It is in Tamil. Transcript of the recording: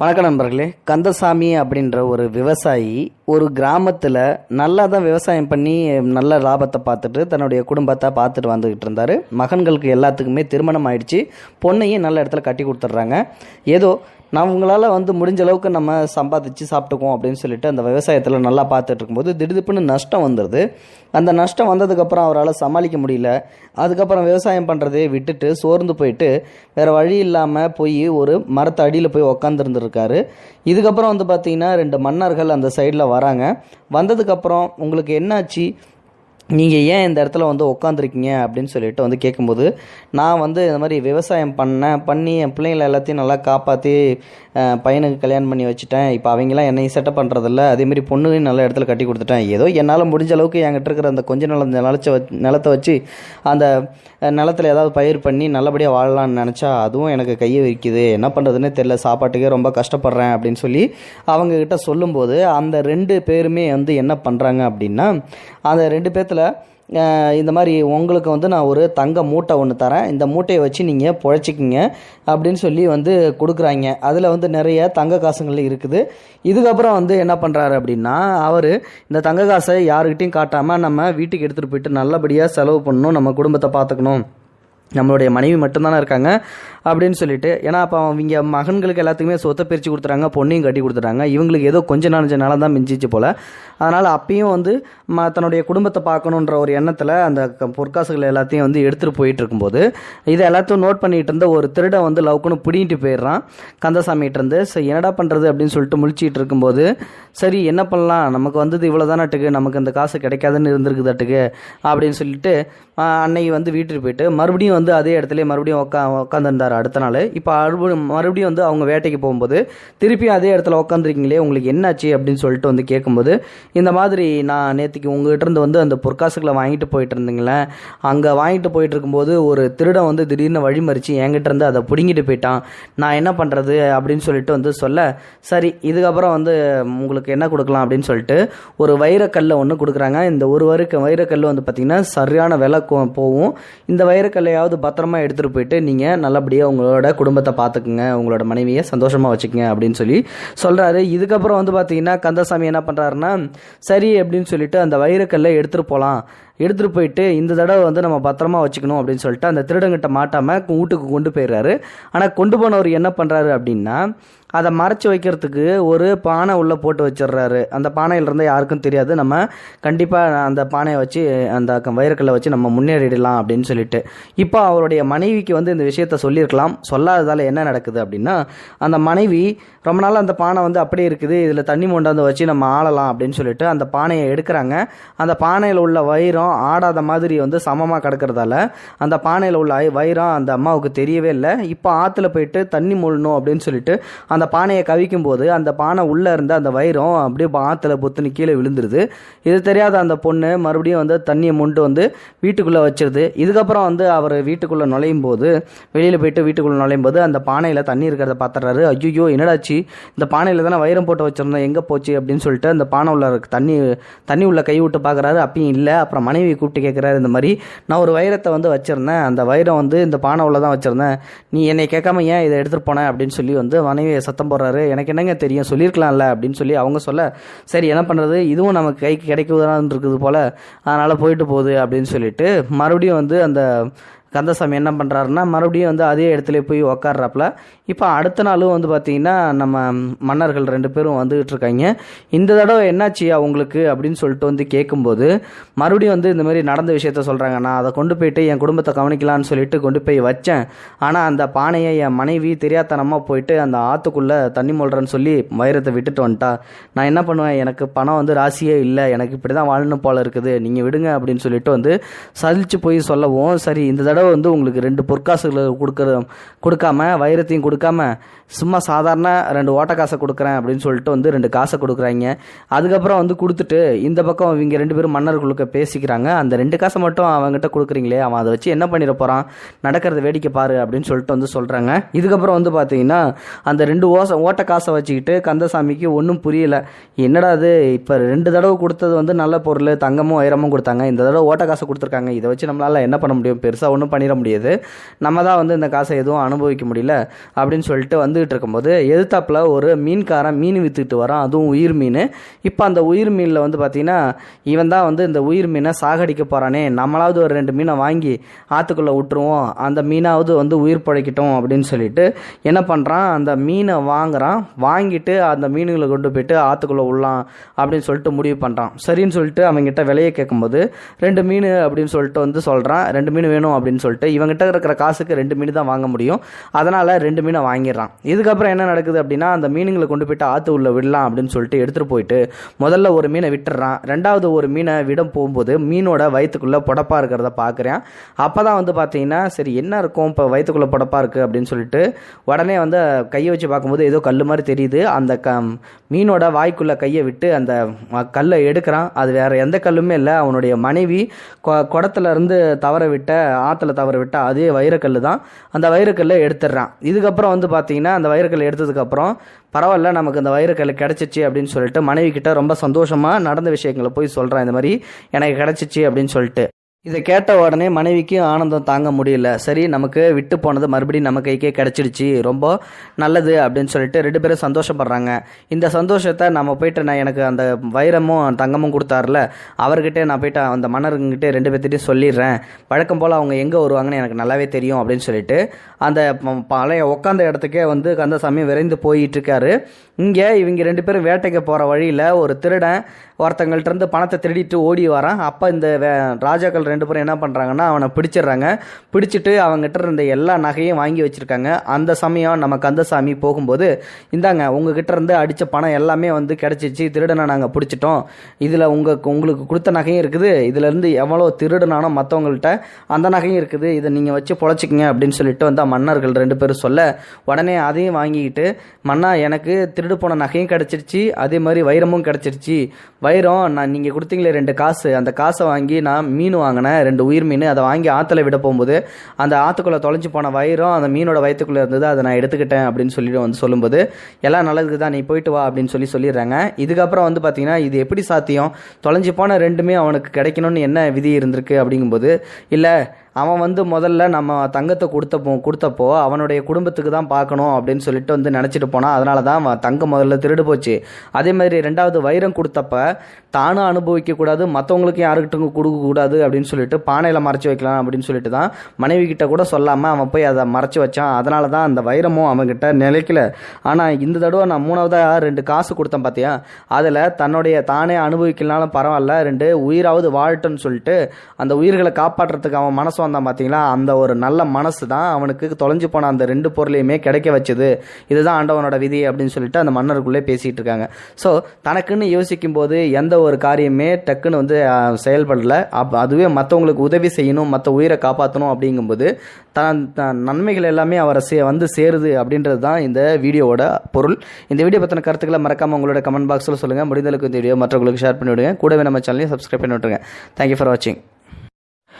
வணக்கம் நண்பர்களே. கந்தசாமி அப்படின்ற ஒரு விவசாயி ஒரு கிராமத்தில் நல்லா தான் விவசாயம் பண்ணி நல்ல லாபத்தை பார்த்துட்டு தன்னுடைய குடும்பத்தை பார்த்துட்டு வந்துக்கிட்டு இருந்தார். மகன்களுக்கு எல்லாத்துக்குமே திருமணம் ஆயிடுச்சு. பொண்ணையும் நல்ல இடத்துல கட்டி கொடுத்துட்றாங்க. ஏதோ நம்மளால் வந்து முடிஞ்ச அளவுக்கு நம்ம சம்பாதிச்சு சாப்பிட்டுக்குவோம் அப்படின்னு சொல்லிட்டு அந்த விவசாயத்தில் நல்லா பார்த்துட்டு இருக்கும்போது திடுதிப்புன்னு நஷ்டம் வந்துடுது அந்த நஷ்டம் வந்ததுக்கப்புறம் அவரால் சமாளிக்க முடியல. அதுக்கப்புறம் விவசாயம் பண்ணுறதே விட்டுட்டு சோர்ந்து போயிட்டு வேறு வழி இல்லாமல் போய் ஒரு மரத்தை அடியில் போய் உக்காந்துருந்துருக்காரு. இதுக்கப்புறம் வந்து பார்த்திங்கன்னா ரெண்டு மன்னர்கள் அந்த சைடில் வராங்க. வந்ததுக்கப்புறம் உங்களுக்கு என்னாச்சு? நீங்கள் ஏன் இந்த இடத்துல வந்து உட்காந்துருக்கீங்க அப்படின்னு சொல்லிட்டு வந்து கேட்கும்போது நான் வந்து இந்த மாதிரி விவசாயம் பண்ணேன் பண்ணி என் பிள்ளைங்களை எல்லாத்தையும் நல்லா காப்பாற்றி பையனுக்கு கல்யாணம் பண்ணி வச்சுட்டேன். இப்போ அவங்களாம் என்னையும் செட்டப் பண்ணுறதில்ல அதேமாரி பொண்ணுகையும் நல்ல இடத்துல கட்டி கொடுத்துட்டேன். ஏதோ என்னால் முடிஞ்ச அளவுக்கு என்கிட்ட இருக்கிற அந்த கொஞ்ச நிலம் நிலச்ச வ- நிலத்தை வச்சு அந்த நிலத்தில் நிலத்துல ஏதாவது பயிர் பண்ணி நல்லபடியாக வாழலாம்னு நினச்சா அதுவும் எனக்கு கையை வைக்குது என்ன பண்ணுறதுன்னே தெரில சாப்பாட்டுக்கே ரொம்ப கஷ்டப்படுறேன் அப்படின்னு சொல்லி அவங்கக்கிட்ட சொல்லும்போது அந்த ரெண்டு பேருமே வந்து என்ன பண்ணுறாங்க அப்படின்னா அந்த ரெண்டு பேர்த்தில் இந்த மாதிரி உங்களுக்கு வந்து நான் ஒரு தங்க மூட்டை ஒன்று தரேன். இந்த மூட்டையை வச்சு நீங்கள் பொழைச்சிக்கிங்க அப்படின்னு சொல்லி வந்து கொடுக்குறாங்க. அதில் வந்து நிறைய தங்க காசுகள் இருக்குது. இதுக்கப்புறம் வந்து என்ன பண்ணுறாரு அப்படின்னா அவர் இந்த தங்க காசை யாருக்கிட்டையும் காட்டாமல் நம்ம வீட்டுக்கு எடுத்துகிட்டு போயிட்டு நல்லபடியாக செலவு பண்ணணும் நம்ம குடும்பத்தை பார்த்துக்கணும். நம்மளுடைய மனைவி மட்டும்தானே இருக்காங்க அப்படின்னு சொல்லிட்டு. ஏன்னா அப்போ அவங்க மகன்களுக்கு எல்லாத்துக்குமே சொத்தை பிரித்து கொடுத்துறாங்க பொண்ணையும் கட்டி கொடுத்துட்டாங்க இவங்களுக்கு ஏதோ கொஞ்ச நாலஞ்சு நாளாக தான் மிஞ்சிச்சு போல். அதனால் அப்பயும் வந்து ம தன்னுடைய குடும்பத்தை பார்க்கணுன்ற ஒரு எண்ணத்தில் அந்த பொற்காசுகள் எல்லாத்தையும் வந்து எடுத்துகிட்டு போயிட்டு இருக்கும்போது இதை எல்லாத்தையும் நோட் பண்ணிகிட்டு இருந்த ஒரு திருடன் வந்து லவ்க்குன்னு பிடிங்கிட்டு போயிடுறான். கந்தசாமிகிட்ட இருந்து சரி என்னடா பண்ணுறது அப்படின்னு சொல்லிட்டு முழிச்சிட்டு இருக்கும்போது சரி என்ன பண்ணலாம்? நமக்கு வந்தது இவ்வளோ தானட்டுக்கு நமக்கு அந்த காசு கிடைக்காதுன்னு இருந்திருக்குதாட்டுக்கு? அப்படின்னு சொல்லிட்டு அன்னைக்கு வந்து வீட்டுக்கு போயிட்டு மறுபடியும் வந்து அதே இடத்துல மறுபடியும் உட்கா உட்காந்துருந்தார் அடுத்த நாள். இப்போ மறுபடியும் மறுபடியும் வந்து அவங்க வேட்டைக்கு போகும்போது திருப்பி அதே இடத்துல உட்காந்துருக்கீங்களே உங்களுக்கு என்னாச்சு அப்படின்னு சொல்லிட்டு வந்து கேட்கும்போது இந்த மாதிரி நான் நேற்றுக்கு உங்ககிட்ட இருந்து வந்து அந்த பொற்காசுகளை வாங்கிட்டு போயிட்டு இருந்தீங்களேன் அங்கே வாங்கிட்டு போயிட்டு இருக்கும்போது ஒரு திருடன் வந்து திடீர்னு வழிமறிச்சு என்கிட்ட இருந்து அதை பிடுங்கிட்டு போயிட்டான். நான் என்ன பண்ணுறது அப்படின்னு சொல்லிட்டு வந்து சொல்ல சரி இதுக்கப்புறம் வந்து உங்களுக்கு என்ன கொடுக்கலாம் அப்படின்னு சொல்லிட்டு ஒரு வைரக்கல்லை ஒன்று கொடுக்குறாங்க. இந்த ஒரு வருக்கு வைரக்கல் வந்து பார்த்திங்கன்னா சரியான விலை கொ- போகும் இந்த வைரக்கல்லையாவது பத்திரமா எடுத்துகிட்டு போயிட்டு நீங்கள் நல்லபடியாக உங்களோட குடும்பத்தை பார்த்துக்குங்க உங்களோட மனைவியை சந்தோஷமாக வச்சுக்கங்க அப்படின்னு சொல்லி சொல்கிறாரு இதுக்கப்புறம் வந்து பார்த்தீங்கன்னா கந்தசாமி என்ன பண்ணுறாருன்னா சரி அப்படின்னு சொல்லிட்டு அந்த வைரக்கல்லை எடுத்துகிட்டு போகலாம் எடுத்துகிட்டு போயிட்டு இந்த தடவை வந்து நம்ம பத்திரமா வச்சுக்கணும் அப்படின்னு சொல்லிட்டு அந்த திருடங்கிட்ட மாட்டாமல் வீட்டுக்கு கொண்டு போயிடுறாரு. ஆனால் கொண்டு போனவர் என்ன பண்ணுறாரு அப்படின்னா அதை மறைச்சி வைக்கிறதுக்கு ஒரு பானை உள்ளே போட்டு வச்சிடுறாரு. அந்த பானையிலிருந்து யாருக்கும் தெரியாது. நம்ம கண்டிப்பாக அந்த பானையை வச்சு அந்த க- வைரக்கல்லை வச்சு நம்ம முன்னேறிடலாம் அப்படின்னு சொல்லிட்டு. இப்போ அவருடைய மனைவிக்கு வந்து இந்த விஷயத்த சொல்லியிருக்கலாம். சொல்லாததால் என்ன நடக்குது அப்படின்னா அந்த மனைவி ரொம்ப நாள் அந்த பானை வந்து அப்படியே இருக்குது. இதில் தண்ணி மொண்டாந்து வச்சு நம்ம ஆளலாம் அப்படின்னு சொல்லிட்டு அந்த பானையை எடுக்கிறாங்க. அந்த பானையில் உள்ள வைரம் ஆடாத மாதிரி வந்து சமமாக கிடக்கிறதால அந்த பானையில் உள்ள ஐ- வைரம் அந்த அம்மாவுக்கு தெரியவே இல்லை. இப்போ ஆற்றுல போயிட்டு தண்ணி மூழணும் அப்படின்னு சொல்லிட்டு அந்த பானையை கவிக்கும் போது அந்த பானை உள்ளே இருந்த அந்த வைரம் அப்படியே ஆற்றுல பொத்துன்னு கீழே விழுந்துருது. இது தெரியாத அந்த பொண்ணு மறுபடியும் வந்து தண்ணியை முண்டு வந்து வீட்டுக்குள்ளே வச்சிருது. இதுக்கப்புறம் வந்து அவர் வீட்டுக்குள்ளே நுழையும் போது வெளியில் போயிட்டு வீட்டுக்குள்ளே நுழையும் போது அந்த பானையில் தண்ணி இருக்கிறத பார்த்துறாரு ஐயோ என்னடாச்சு? இந்த பானையில் தானே வைரம் போட்டு வச்சிருந்தோம். எங்கே போச்சு அப்படின்னு சொல்லிட்டு அந்த பானை உள்ள தண்ணி தண்ணி உள்ள கை விட்டு பார்க்குறாரு அப்பயும் இல்லை. அப்புறம் மனைவி கூப்பிட்டு கேட்குறாரு இந்த மாதிரி நான் ஒரு வைரத்தை வந்து வச்சுருந்தேன். அந்த வைரம் வந்து இந்த பானை உள்ள தான் வச்சுருந்தேன். நீ என்னை கேட்காம ஏன் இதை எடுத்துகிட்டு போனேன் அப்படின்னு சொல்லி வந்து மனைவியை சத்தம் போடுறாரு. எனக்கு என்னங்க தெரியும்? சொல்லியிருக்கலாம்ல? அப்படின்னு சொல்லி அவங்க சொல்ல சரி என்ன பண்ணுறது இதுவும் நமக்கு கைக்கு கிடைக்குதான் இருக்குது போல். அதனால் போயிட்டு போகுது. அப்படின்னு சொல்லிட்டு மறுபடியும் வந்து அந்த கந்தசாமி என்ன பண்ணுறாருன்னா மறுபடியும் வந்து அதே இடத்துல போய் உக்காடுறாப்புல இப்போ அடுத்த நாளும் வந்து பார்த்தீங்கன்னா நம்ம மன்னர்கள் ரெண்டு பேரும் வந்துகிட்டு இருக்காங்க. இந்த தடவை என்னாச்சு அவங்களுக்கு அப்படின்னு சொல்லிட்டு வந்து கேட்கும்போது மறுபடியும் வந்து இந்த மாதிரி நடந்த விஷயத்த சொல்கிறாங்க நான் அதை கொண்டு போயிட்டு என் குடும்பத்தை கவனிக்கலாம்னு சொல்லிட்டு கொண்டு போய் வச்சேன். ஆனால் அந்த பானையை என் மனைவி தெரியாதனமாக போயிட்டு அந்த ஆற்றுக்குள்ளே தண்ணி மொழ்றேன்னு சொல்லி வைரத்தை விட்டுட்டு வந்துட்டா. நான் என்ன பண்ணுவேன்? எனக்கு பணம் வந்து ராசியே இல்லை. எனக்கு இப்படி தான் வாழணும் போல இருக்குது. நீங்கள் விடுங்க அப்படின்னு சொல்லிட்டு வந்து சலிச்சு போய் சொல்லவும் சரி இந்த தடவை வந்து உங்களுக்கு ரெண்டு பொற்காசுகளை கொடுக்குற கொடுக்காம வைரத்தையும் கொடுக்காம சும்மா சாதாரண ரெண்டு ஓட்ட காசை கொடுக்குறேன் அப்படின்னு சொல்லிட்டு வந்து ரெண்டு காசை கொடுக்குறாங்க. அதுக்கப்புறம் வந்து கொடுத்துட்டு இந்த பக்கம் இவங்க ரெண்டு பேரும் மன்னர்களுக்கு பேசிக்கிறாங்க. அந்த ரெண்டு காசை மட்டும் அவங்ககிட்ட கொடுக்குறீங்களே அவன் அதை வச்சு என்ன பண்ணிட போகிறான் நடக்கிறத வேடிக்கை பாரு அப்படின்னு சொல்லிட்டு வந்து சொல்கிறாங்க இதுக்கப்புறம் வந்து பார்த்தீங்கன்னா அந்த ரெண்டு ஓச ஓட்ட காசை வச்சுக்கிட்டு கந்தசாமிக்கு ஒன்றும் புரியல. என்னடா அது இப்போ ரெண்டு தடவை கொடுத்தது வந்து நல்ல பொருள் தங்கமும் வைரமும் கொடுத்தாங்க. இந்த தடவை ஓட்ட காசை கொடுத்துருக்காங்க. இதை வச்சு நம்மளால என்ன பண்ண முடியும்? பெருசாக ஒன்றும் ஒன்றும் பண்ணிட முடியாது. நம்ம தான் வந்து இந்த காசை எதுவும் அனுபவிக்க முடியல அப்படின்னு சொல்லிட்டு வந்துகிட்டு இருக்கும்போது எதிர்த்தாப்பில் ஒரு மீன்காரன் மீன் விற்றுக்கிட்டு வரான். அதுவும் உயிர் மீன். இப்போ அந்த உயிர் மீனில் வந்து பார்த்தீங்கன்னா இவன் தான் வந்து இந்த உயிர் மீனை சாகடிக்க போகிறானே நம்மளாவது ஒரு ரெண்டு மீனை வாங்கி ஆற்றுக்குள்ளே விட்டுருவோம். அந்த மீனாவது வந்து உயிர் பழைக்கட்டும் அப்படின்னு சொல்லிட்டு என்ன பண்ணுறான் அந்த மீனை வாங்குறான். வாங்கிட்டு அந்த மீனுகளை கொண்டு போயிட்டு ஆற்றுக்குள்ளே விடலாம் அப்படின்னு சொல்லிட்டு முடிவு பண்ணுறான் சரின்னு சொல்லிட்டு அவங்ககிட்ட விலையை கேட்கும்போது ரெண்டு மீன் அப்படின்னு சொல்லிட்டு வந்து சொல்கிறான் ரெண்டு மீன் வேணும் அப்படின்னு சொல்லிட்டு இவங்ககிட்ட இருக்கிற காசுக்கு ரெண்டு மீன் தான் வாங்க முடியும். அதனால் ரெண்டு மீனை வாங்கிடுறான். இதுக்கப்புறம் என்ன நடக்குது அப்படின்னா அந்த மீனுங்களை கொண்டு போயிட்டு ஆற்று உள்ள விடலாம் அப்படின்னு சொல்லிட்டு எடுத்துகிட்டு போயிட்டு முதல்ல ஒரு மீனை விட்டுறான் ரெண்டாவது ஒரு மீனை விட போகும்போது மீனோட வயிற்றுக்குள்ளே புடப்பாக இருக்கிறத பார்க்குறேன் அப்போ தான் வந்து பார்த்தீங்கன்னா சரி என்ன இருக்கும் இப்போ வயிற்றுக்குள்ளே புடப்பாக இருக்குது அப்படின்னு சொல்லிட்டு உடனே வந்து கையை வச்சு பார்க்கும்போது ஏதோ கல் மாதிரி தெரியுது. அந்த க மீனோட வாய்க்குள்ளே கையை விட்டு அந்த கல்லை எடுக்கிறான். அது வேறு எந்த கல்லுமே இல்லை. அவனுடைய மனைவி கொ- குடத்துல இருந்து தவற விட்ட ஆற்றுல தவற விட்டால் அதே வைரக்கல் தான் அந்த வைரக்கல்லை எடுத்துடுறான். இதுக்கப்புறம் வந்து பார்த்தீங்கன்னா அந்த வைரக்கல் எடுத்ததுக்கப்புறம் பரவாயில்ல நமக்கு இந்த வைரக்கல் கிடச்சிச்சு அப்படின்னு சொல்லிட்டு மனைவி கிட்ட ரொம்ப சந்தோஷமாக நடந்த விஷயங்களை போய் சொல்கிறான் இந்த மாதிரி எனக்கு கிடச்சிச்சு அப்படின்னு சொல்லிட்டு. இதை கேட்ட உடனே மனைவிக்கு ஆனந்தம் தாங்க முடியல. சரி நமக்கு விட்டு போனது மறுபடியும் நம்ம கைக்கே கிடச்சிடுச்சு. ரொம்ப நல்லது அப்படின்னு சொல்லிட்டு ரெண்டு பேரும் சந்தோஷப்படுறாங்க. இந்த சந்தோஷத்தை நம்ம போயிட்டு நான் எனக்கு அந்த வைரமும் தங்கமும் கொடுத்தாருல அவர்கிட்ட நான் போயிட்டு அந்த மன்னருங்கிட்ட ரெண்டு பேர்த்திட்டையும் சொல்லிடுறேன். வழக்கம் போல் அவங்க எங்கே வருவாங்கன்னு எனக்கு நல்லாவே தெரியும் அப்படின்னு சொல்லிட்டு அந்த ப- பழைய உட்காந்த இடத்துக்கே வந்து கந்தசாமி விரைந்து போயிட்டு இருக்காரு இங்கே இவங்க ரெண்டு பேரும் வேட்டைக்கு போகிற வழியில் ஒரு திருடன் ஒருத்தங்கள்ட்ட இருந்து பணத்தை திருடிட்டு ஓடி வரான். அப்போ இந்த வே ராஜாக்கள் ரெண்டு பேரும் என்ன பண்ணுறாங்கன்னா அவனை பிடிச்சிடுறாங்க. பிடிச்சிட்டு அவங்ககிட்ட இருந்த எல்லா நகையும் வாங்கி வச்சுருக்காங்க. அந்த சமயம் நம்ம கந்தசாமி போகும்போது இந்தாங்க உங்ககிட்ட இருந்து அடித்த பணம் எல்லாமே வந்து கிடச்சிச்சு திருடனை நாங்கள் பிடிச்சிட்டோம். இதில் உங்கள் உங்களுக்கு கொடுத்த நகையும் இருக்குது. இதுலேருந்து எவ்வளோ திருடனானோ மற்றவங்கள்ட்ட அந்த நகையும் இருக்குது. இதை நீங்கள் வச்சு பொழைச்சிக்கங்க அப்படின்னு சொல்லிட்டு வந்தால் மன்னர்கள் ரெண்டு பேரும் சொல்ல உடனே அதையும் வாங்கிக்கிட்டு மன்னா எனக்கு திருடு போன நகையும் கிடச்சிருச்சு அதே மாதிரி வைரமும் கிடச்சிருச்சு. வைரம் நான் நீங்கள் கொடுத்தீங்களே ரெண்டு காசு. அந்த காசை வாங்கி நான் மீன் வாங்கினேன். ரெண்டு உயிர் மீன் அதை வாங்கி ஆற்றுல விட போகும்போது அந்த ஆற்றுக்குள்ளே தொலைஞ்சு போன வயிறும் அந்த மீனோட வயிற்றுக்குள்ளே இருந்தது அதை நான் எடுத்துக்கிட்டேன் அப்படின்னு சொல்லிட்டு வந்து சொல்லும்போது எல்லாம் நல்லதுக்கு தான் நீ போயிட்டு வா அப்படின்னு சொல்லி சொல்லிடுறாங்க. இதுக்கப்புறம் வந்து பார்த்தீங்கன்னா இது எப்படி சாத்தியம்? தொலைஞ்சு போன ரெண்டுமே அவனுக்கு கிடைக்கணும்னு என்ன விதி இருந்திருக்கு அப்படிங்கும்போது இல்லை அவன் வந்து முதல்ல நம்ம தங்கத்தை கொடுத்தப்போ கொடுத்தப்போ அவனுடைய குடும்பத்துக்கு தான் பார்க்கணும் அப்படின்னு சொல்லிட்டு வந்து நினச்சிட்டு போனான் அதனால தான் அவன் தங்கம் முதல்ல திருடு போச்சு. அதே மாதிரி ரெண்டாவது வைரம் கொடுத்தப்ப தானும் அனுபவிக்கக்கூடாது மற்றவங்களுக்கும் யாருக்கிட்டும் கொடுக்கக்கூடாது அப்படின்னு சொல்லிட்டு பானையில் மறைச்சி வைக்கலாம் அப்படின்னு சொல்லிட்டு தான் மனைவி கிட்ட கூட சொல்லாமல் அவன் போய் அதை மறைச்சி வச்சான். அதனால தான் அந்த வைரமும் அவன்கிட்ட நிலைக்கல. ஆனால் இந்த தடவை நான் மூணாவதாக ரெண்டு காசு கொடுத்தேன் பார்த்தியா அதில் தன்னுடைய தானே அனுபவிக்கலனாலும் பரவாயில்ல ரெண்டு உயிராவது வாழட்டும்னு சொல்லிட்டு அந்த உயிர்களை காப்பாற்றுறதுக்கு அவன் மனசு வந்தான் பார்த்தீங்களா அந்த ஒரு நல்ல மனசு தான் அவனுக்கு தொலைஞ்சு போன அந்த ரெண்டு பொருளையுமே கிடைக்க வச்சது. இதுதான் ஆண்டவனோட விதி அப்படின்னு சொல்லிட்டு அந்த மன்னருக்குள்ளே பேசிகிட்டு இருக்காங்க. ஸோ தனக்குன்னு யோசிக்கும் போது எந்த ஒரு காரியமே டக்குன்னு வந்து செயல்படலை செயல்படல. அப் அதுவே மற்றவங்களுக்கு உதவி செய்யணும் மற்ற உயிரை காப்பாற்றணும் அப்படிங்கும்போது தன் நன்மைகள் எல்லாமே அவரை சே வந்து சேருது அப்படின்றது தான் இந்த வீடியோவோட பொருள். இந்த வீடியோ பற்றின கருத்துக்களை மறக்காமல் உங்களோட கமெண்ட் பாக்ஸில் சொல்லுங்கள் முடிந்தளவுக்கு இந்த வீடியோ மற்றவங்களுக்கு ஷேர் பண்ணிவிடுங்க. கூடவே நம்ம சேனலையும் சப்ஸ்கிரைப் பண்ணி விட்டுருங்க தேங்க்யூ ஃபார் வாட்சிங்